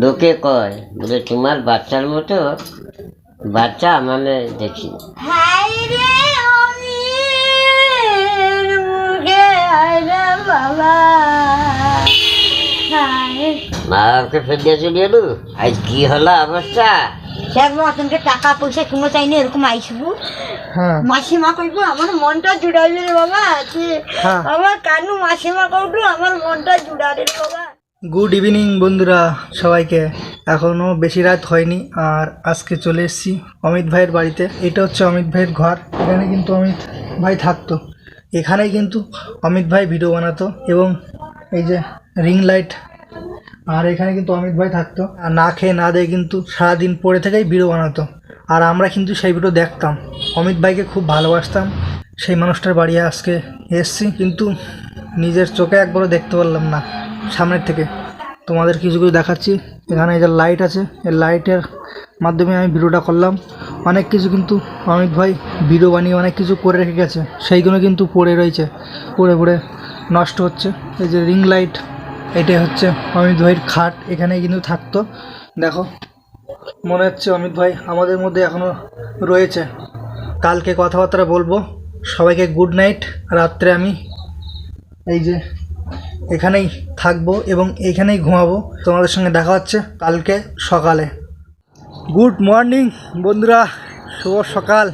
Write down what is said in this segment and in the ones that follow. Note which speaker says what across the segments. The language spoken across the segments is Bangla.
Speaker 1: লোকে কয় বলে তোমার বাচ্চার মতো বাচ্চা মানে দেখি। মা বাবাকে ফেলে চলে এলো? আজ কি হলো অবস্থা?
Speaker 2: দেখ রতনকে টাকা পয়সা কোনো চাইনি এরকম আইসবু
Speaker 3: হ্যাঁ।
Speaker 2: মাসিমা কইব আমার মনটা জুড়াইলে রে বাবা আছে
Speaker 3: হ্যাঁ।
Speaker 2: আমার কানু মাসিমা কইব আমার মনটা জুড়ালে রে বাবা।
Speaker 3: গুড ইভিনিং বন্ধুরা, সবাইকে। এখনও বেশি রাত হয়নি, আর আজকে চলে এসেছি অমিত ভাইয়ের বাড়িতে। এটা হচ্ছে অমিত ভাইয়ের ঘর, এখানে কিন্তু অমিত ভাই থাকতো। এখানেই কিন্তু অমিত ভাই ভিডিও বানাতো, এবং এই যে রিং লাইট আর এখানে কিন্তু অমিত ভাই থাকতো। আর না খেয়ে না দিয়ে কিন্তু সারাদিন পড়ে থেকেই ভিডিও বানাতো। আর আমরা কিন্তু সেই ভিডিও দেখতাম। অমিত ভাইকে খুব ভালোবাসতাম। সেই মানুষটার বাড়ি আজকে এসছি, কিন্তু নিজের চোখে একবারও দেখতে পারলাম না, সামনের থেকে। তোমাদের কিছু কিছু দেখাচ্ছি। এখানে এই যে লাইট আছে, এই লাইটের মাধ্যমে আমি ভিডিওটা করলাম। অনেক কিছু কিন্তু অমিত ভাই ভিডিও বানিয়ে অনেক কিছু করে রেখে গেছে। সেইগুলো কিন্তু পড়ে রয়েছে, পড়ে পড়ে নষ্ট হচ্ছে। এই যে রিং লাইট এটাই হচ্ছে অমিত ভাইয়ের খাট এখানে কিন্তু থাকতো। দেখো, মনে হচ্ছে অমিত ভাই আমাদের মধ্যে এখনও রয়েছে। কালকে কথাবার্তা বলব। সবাইকে গুড নাইট রাত্রে আমি এই যে এখানেই থাকব এবং এখানেই ঘুমাবো। তোমাদের সঙ্গে দেখা হচ্ছে কালকে সকালে। গুড মর্নিং বন্ধুরা। শুভ সকাল।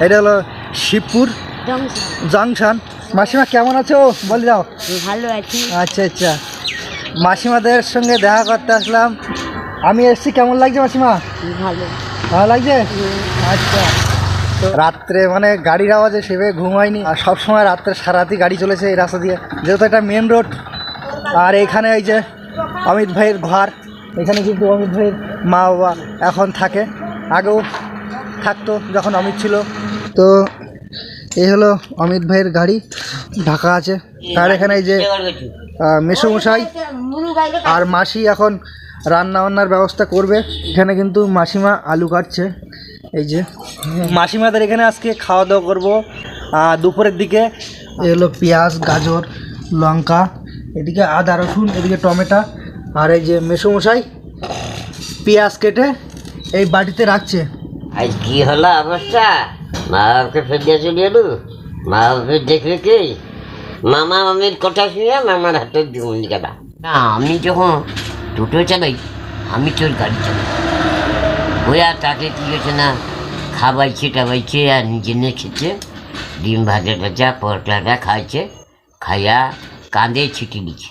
Speaker 3: এটা হলো শিবপুর জাংশন। মাসিমা কেমন আছো? বলে দাও।
Speaker 2: ভালো আছি।
Speaker 3: আচ্ছা আচ্ছা। মাসিমাদের সঙ্গে দেখা করতে আসলাম। আমি এসছি। কেমন লাগছে মাসিমা?
Speaker 2: ভালো।
Speaker 3: ভালো লাগছে? আচ্ছা। রাত্রে মানে গাড়ির আওয়াজে সেভাবে ঘুম হয়নি। আর সবসময় রাত্রে সারাতি গাড়ি চলেছে এই রাস্তা দিয়ে। যেহেতু এটা মেন রোড আর এখানে এই যে অমিত ভাইয়ের ঘর, এখানে কিন্তু অমিত ভাইয়ের মা বাবা এখন থাকে। আগেও থাকতো যখন অমিত ছিল। তো এই হলো অমিত ভাইয়ের গাড়ি, ঢাকা আছে। আর এখানে এই যে মেসোমশাই আর মাসি এখন রান্না বান্নার ব্যবস্থা করবে। এখানে কিন্তু মাসিমা আলু কাটছে। এই যে। মাসিমাদের এখানে আজকে খাওয়া দাওয়া করব। দুপুরের দিকে এ হলো পেঁয়াজ গাজর লঙ্কা এদিকে আদা রসুন এদিকে টমেটো আর এই যে মেসোমশাই পেঁয়াজ কেটে এই বাটিতে রাখছে।
Speaker 1: আজ কি হলো অবস্থা? মা বাবাকে ফেলে চলে এলো? মা বাবাকে দেখবে কে? মামা মামির কথা শুনে মামার হাতে জীবন গেলা। না আমি যখন টোটো চালাই আমি তোর গাড়ি চালাই। ওই আর তাকে কি হয়েছে না খাবাইছে টাবাইছে আর নিজে নিয়ে খেছে ডিম ভাজা টাজা পরোটাটা খাইছে খাইয়া কাঁদে ছুটি দিচ্ছে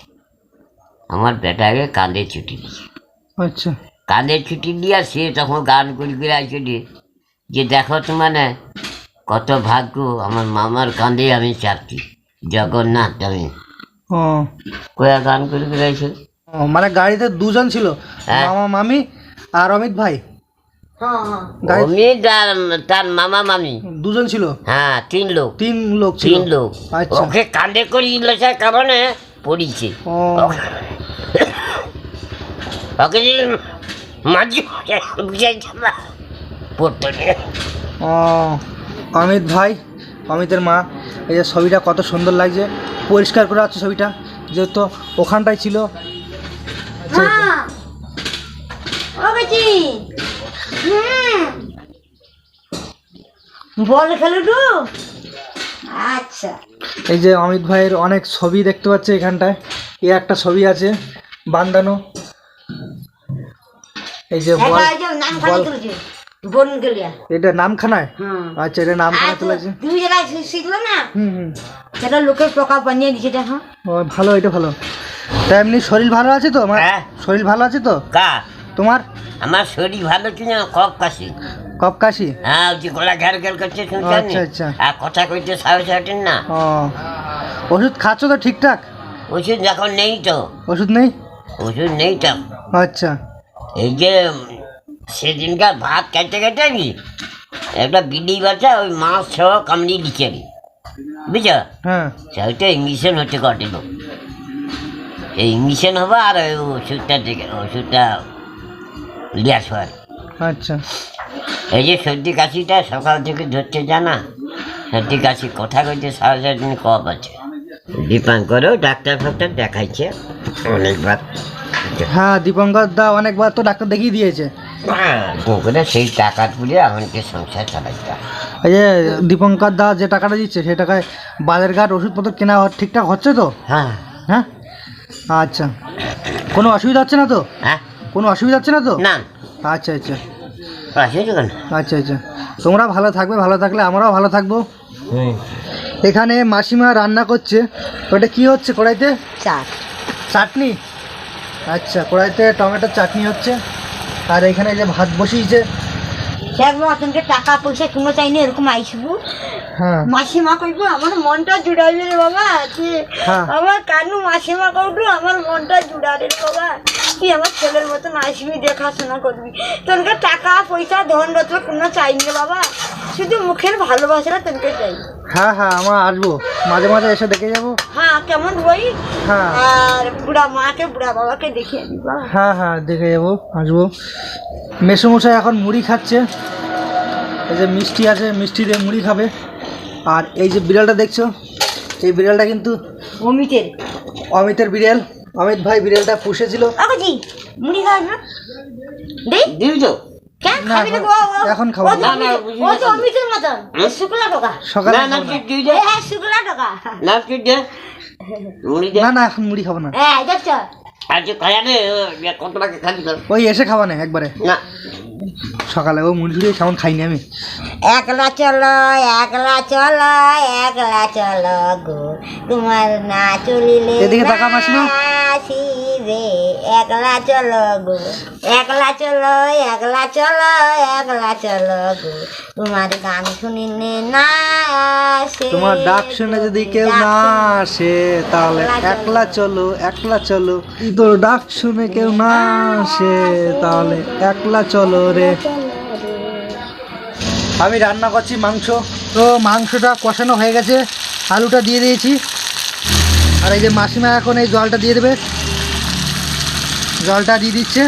Speaker 1: আমার বেটাকে কাঁদে ছুটি দিচ্ছে
Speaker 3: আচ্ছা।
Speaker 1: কাঁধে ছুটি দিয়া সে তখন গান করি করে আইসে যে দেখো তো মানে কত ভাগ্য আমার মামার কাঁধে আমি চাপছি জগন্নাথ আমি। কয়া গান করে করে
Speaker 3: ও, মানে গাড়িতে দুজন ছিল
Speaker 1: হ্যাঁ।
Speaker 3: মামা মামি আর অমিত ভাই।
Speaker 2: হ্যাঁ হ্যাঁ।
Speaker 1: তার তার মামা মামি।
Speaker 3: দুজন ছিল?
Speaker 1: হ্যাঁ তিন লোক।
Speaker 3: তিন লোক
Speaker 1: তিন লোক।
Speaker 3: আচ্ছা।
Speaker 1: ওকে কাঁধে করে কারণে পড়িছে ওকে। মাঝে পড়তে
Speaker 3: অমিত ভাই অমিতের মা এই যে ছবিটা কত সুন্দর লাগছে। পরিষ্কার করে আছে ছবিটা যেহেতু ওখানটায় ছিল।
Speaker 2: বল খেলো তো আচ্ছা।
Speaker 3: এই যে অমিত ভাইয়ের অনেক ছবি দেখতে পাচ্ছে এখানটায়। এই একটা ছবি আছে বান্দানো। এই যে বল বল এটা নামখানায় আচ্ছা এটা নামখানায় চলে
Speaker 2: তুমি যেটা শিখলো না
Speaker 3: হুম হুম।
Speaker 2: সেটা লোকের প্রকাপ বানিয়ে দেখো।
Speaker 3: ভালো এটা ভালো। তা এমনি শরীর ভালো আছে তো? আমার
Speaker 1: হ্যাঁ।
Speaker 3: শরীর ভালো আছে তো?
Speaker 1: কা?
Speaker 3: তোমার?
Speaker 1: আমার শরীর ভালো ছিল না? কপ কাশি
Speaker 3: কপ কাশি
Speaker 1: হ্যাঁ ওই যে গলা ঘের ঘের করছে শুনছেন
Speaker 3: আচ্ছা, আচ্ছা।
Speaker 1: আর কথা কইতে সাহস হাটেন না।
Speaker 3: ও। ওষুধ খাচ্ছ তো ঠিকঠাক?
Speaker 1: ওষুধ এখন নেই তো।
Speaker 3: ওষুধ নেই?
Speaker 1: ওষুধ নেই তো।
Speaker 3: আচ্ছা।
Speaker 1: এই যে উম, সেদিনকার ভাত খাইতে খাইতে নি একটা বিড়ি বাচ্চা ওই মাছ সহ কামড়ি দিচ্ছে বুঝছ?
Speaker 3: হ্যাঁ।
Speaker 1: সেইটা ইঞ্জেকশন হচ্ছে কটিল এই ইঞ্জেকশন হবে আর ওই ওষুধটা থেকে ওষুধটা লিয়াস হয়।
Speaker 3: আচ্ছা।
Speaker 1: এই যে সর্দি কাশিটা সকাল থেকে ধরছে জানা? সর্দি কাশি কথা কইতে সারা সারাদিন কপ আছে। দীপাঙ্করও ডাক্তার ফাক্তার দেখাইছে অনেকবার।
Speaker 3: হ্যাঁ দীপঙ্কর দা অনেকবার তো ডাক্তার দেখিয়ে দিয়েছে।
Speaker 1: করে সেই টাকা তুলে আমাকে সংসার চালাইতে হয়।
Speaker 3: এই যে দীপঙ্কর দা যে টাকাটা দিচ্ছে সেই টাকায় বাজারঘাট ওষুধপত্র কেনা ঠিকঠাক হচ্ছে তো?
Speaker 1: হ্যাঁ।
Speaker 3: হ্যাঁ? আচ্ছা। কোনো অসুবিধা হচ্ছে না তো?
Speaker 1: হ্যাঁ।
Speaker 3: কোনো অসুবিধা হচ্ছে না তো?
Speaker 1: না।
Speaker 3: আচ্ছা আচ্ছা।
Speaker 1: কেন
Speaker 3: আচ্ছা আচ্ছা। তোমরা ভালো থাকবে ভালো থাকলে আমরাও ভালো থাকব। এখানে মাসিমা রান্না করছে। ওটা কি হচ্ছে কড়াইতে?
Speaker 2: চাট।
Speaker 3: চাটনি? আচ্ছা কড়াইতে টমেটোর চাটনি হচ্ছে। আর এখানে যে ভাত বসিয়েছে।
Speaker 2: দেখ আপনাকে টাকা পয়সা কোনো চাইনি এরকম আইসবু।
Speaker 3: হ্যাঁ।
Speaker 2: মাসিমা কইবো আমার মনটা জুড়াইবে রে বাবা
Speaker 3: হ্যাঁ।
Speaker 2: আমার কানু মাসিমা কইবো আমার মনটা জুড়ারে রে বাবা তুই আমার ছেলের মতন আসবি দেখাশোনা করবি। তোর টাকা পয়সা ধন রত্ন কোনো চাইনি না বাবা। শুধু মুখের ভালোবাসাটা তোনকে চাই।
Speaker 3: হ্যাঁ হ্যাঁ আমরা আসব। মাঝে মাঝে এসে দেখে যাব।
Speaker 2: হ্যাঁ কেমন বই?
Speaker 3: হ্যাঁ।
Speaker 2: আর বুড়া মাকে বুড়া বাবাকে দেখিয়ে দিবা
Speaker 3: হ্যাঁ হ্যাঁ দেখে যাব আসব। মেসোমশাই এখন মুড়ি খাচ্ছে। এই যে মিষ্টি আছে মিষ্টি দিয়ে মুড়ি খাবে। আর এই যে বিড়ালটা দেখছ? এই বিড়ালটা কিন্তু
Speaker 2: অমিতের।
Speaker 3: অমিতের বিড়াল। অমিত ভাই বিড়ালটা পুষেছিল।
Speaker 2: মুড়ি খাওয়া না দেই
Speaker 3: না এখন- খাব।
Speaker 1: না, না।
Speaker 2: অমিতের মতন শুক্লা টাকা।
Speaker 3: সকালে
Speaker 1: না না
Speaker 2: শুক্লা টাকা।
Speaker 1: না মুড়ি
Speaker 3: না না এখন মুড়ি খাব না।
Speaker 2: হ্যাঁ দেখছ?
Speaker 1: আজকে খায়া নে কত টাকা খাবি
Speaker 3: ওই এসে খাবা না একবারে।
Speaker 1: না।
Speaker 3: সকালে। ও মুড়ি টুড়ি কেমন খাইনি আমি?
Speaker 2: একলা চলো একলা চলো একলা চলো গো। তোমার না চলিলে
Speaker 3: এদিকে তাকা মাসিমা।
Speaker 2: আসিবে। একলা চলো গো একলা চলো একলা চলো একলা চলো গো। তোমার গান শুনিলে না আসে।
Speaker 3: তোমার ডাক শুনে যদি কেউ না আসে তাহলে একলা চলো। একলা চলো তোর ডাক শুনে কেউ না আসে তাহলে একলা চলো রে। আমি রান্না করছি মাংস। তো মাংসটা কষানো হয়ে গেছে। আলুটা দিয়ে দিয়েছি। আর এই যে মাসিমা এখন এই জলটা দিয়ে দেবে। জলটা দিয়ে দিচ্ছে।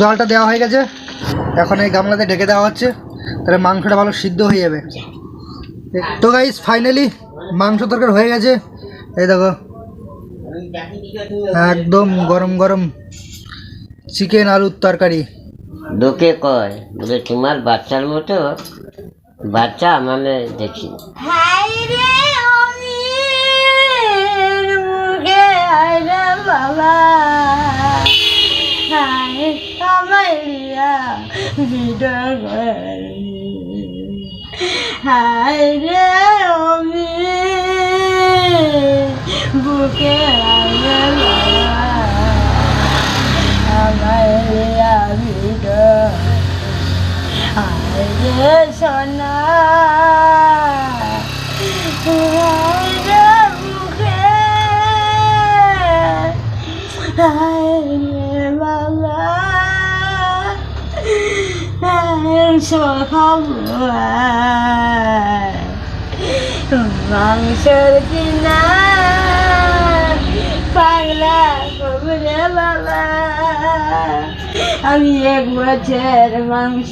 Speaker 3: জলটা দেওয়া হয়ে গেছে। এখন এই গামলাতে ঢেকে দেওয়া হচ্ছে। তাহলে মাংসটা ভালো সিদ্ধ হয়ে যাবে। তো গাইস ফাইনালি মাংস তরকারি হয়ে গেছে। এই দেখো। একদম গরম গরম চিকেন আলুর তরকারি।
Speaker 1: লোকে কয় বলে তোমার বাচ্চার মতো বাচ্চা মানে দেখি।
Speaker 2: হায় বাবা। হায় রে অমির বুকে হায় রে বাবা আমাইয়া বিদা আরে সোনা আরে মুখে আরে বাবা আরে সখাবো মাংসের কিনা আমি এক বছর মাংস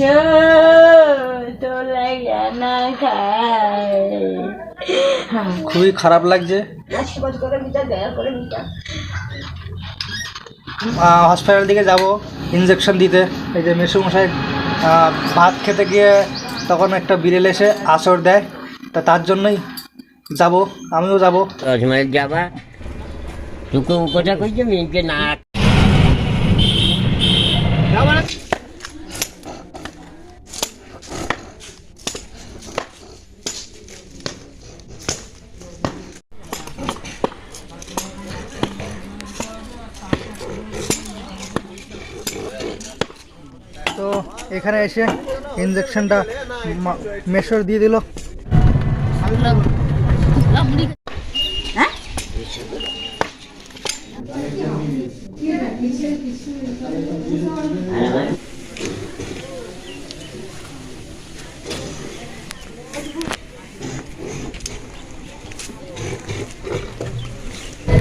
Speaker 3: খুবই খারাপ লাগছে। হসপিটাল দিকে যাব ইঞ্জেকশন দিতে। এই যে মেসুমশাই ভাত খেতে গিয়ে তখন একটা বিড়েল এসে আসর দেয়। তা তার জন্যই যাব, আমিও যাব।
Speaker 1: যাবা। তোকে কথা কইছে মেয়েকে না
Speaker 3: তো এখানে এসে ইঞ্জেকশনটা মেশর দিয়ে দিল।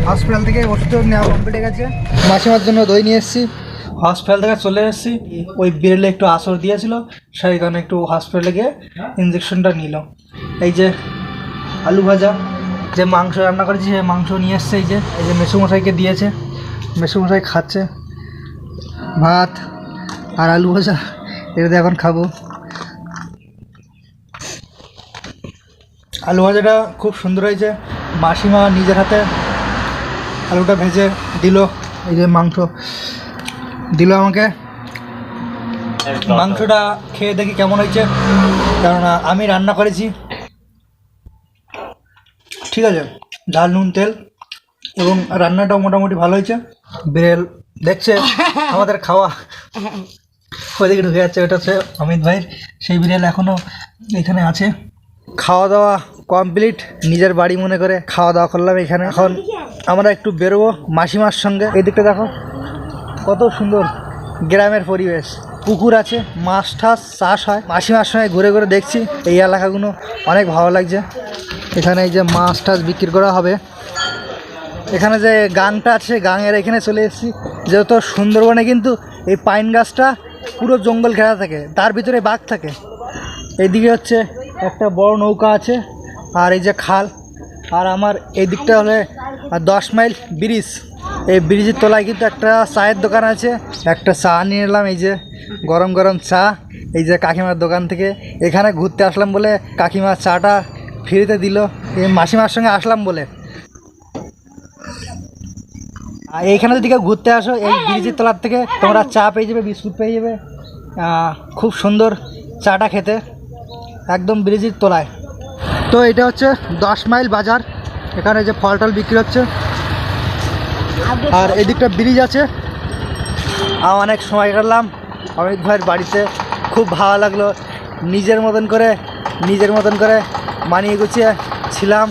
Speaker 3: হসপিটাল থেকে ওষুধ নেওয়া কমপ্লিট হয়ে গেছে। মাসিমার জন্য দই নিয়ে এসেছি। হসপিটাল থেকে চলে এসেছি। ওই বিড়লে একটু আসর দিয়েছিল, সেই কারণে একটু হসপিটালে গিয়ে ইঞ্জেকশনটা নিল। এই যে আলু ভাজা, যে মাংস রান্না করেছি সে মাংস নিয়ে এসছে, এই যে এই যে মেসুমশাইকে দিয়েছে। মেসুমশাই খাচ্ছে। ভাত আর আলু ভাজা, এটা এখন খাব। আলু ভাজাটা খুব সুন্দর হয়েছে। মাসিমা নিজের হাতে আলুটা ভেজে দিল এই যে মাংস। দিল আমাকে। মাংসটা খেয়ে দেখি কেমন হয়েছে কেননা আমি রান্না করেছি। ঠিক আছে ডাল নুন তেল এবং রান্নাটাও মোটামুটি ভালো হয়েছে। বিড়েল দেখছে আমাদের খাওয়া ওইদিকে ঢুকে যাচ্ছে ওটা হচ্ছে অমিত ভাইয়ের সেই বিড়াল এখনও এখানে আছে। খাওয়া দাওয়া কমপ্লিট নিজের বাড়ি মনে করে খাওয়া দাওয়া করলাম এখানে। এখন আমরা একটু বেরোবো মাসিমার সঙ্গে। এই দিকটা দেখো, কত সুন্দর গ্রামের পরিবেশ। পুকুর আছে, মাছ ঠাস চাষ হয়। মাসিমার সঙ্গে ঘুরে ঘুরে দেখছি এই এলাকাগুলো। অনেক ভালো লাগছে। এখানে এই যে মাছ টাছ বিক্রি করা হবে। এখানে যে গাংটা আছে, গাঙের এখানে চলে এসেছি। যেহেতু সুন্দরবনে কিন্তু এই পাইন গাছটা পুরো জঙ্গল ঘেরা থাকে, তার ভিতরে বাঘ থাকে। এইদিকে হচ্ছে একটা বড় নৌকা আছে। আর এই যে খাল, আর আমার এই দিকটা হলে দশ মাইল ব্রিজ। এই ব্রিজের তলায় কিন্তু একটা চায়ের দোকান আছে, একটা চা নিয়ে এলাম, এই যে গরম গরম চা, এই যে কাকিমার দোকান থেকে। এখানে ঘুরতে আসলাম বলে কাকিমার চাটা ফ্রিতে দিল, এই মাসিমার সঙ্গে আসলাম বলে। আর এইখানে যদি কেউ ঘুরতে আসো, এই ব্রিজের তলার থেকে তোমরা চা পেয়ে যাবে, বিস্কুট পেয়ে যাবে। খুব সুন্দর চাটা খেতে, একদম ব্রিজের তলায়। তো এটা হচ্ছে দশ মাইল বাজার। এখানে যে ফল টল বিক্রি হচ্ছে। আর এদিকটা ব্রিজ আছে। আর অনেক সময় কাটলাম। অমিত ভাইয়ের বাড়িতে খুব ভালো লাগল। নিজের মতন করে, নিজের মতন করে মানিয়ে গুছিয়ে ছিলাম।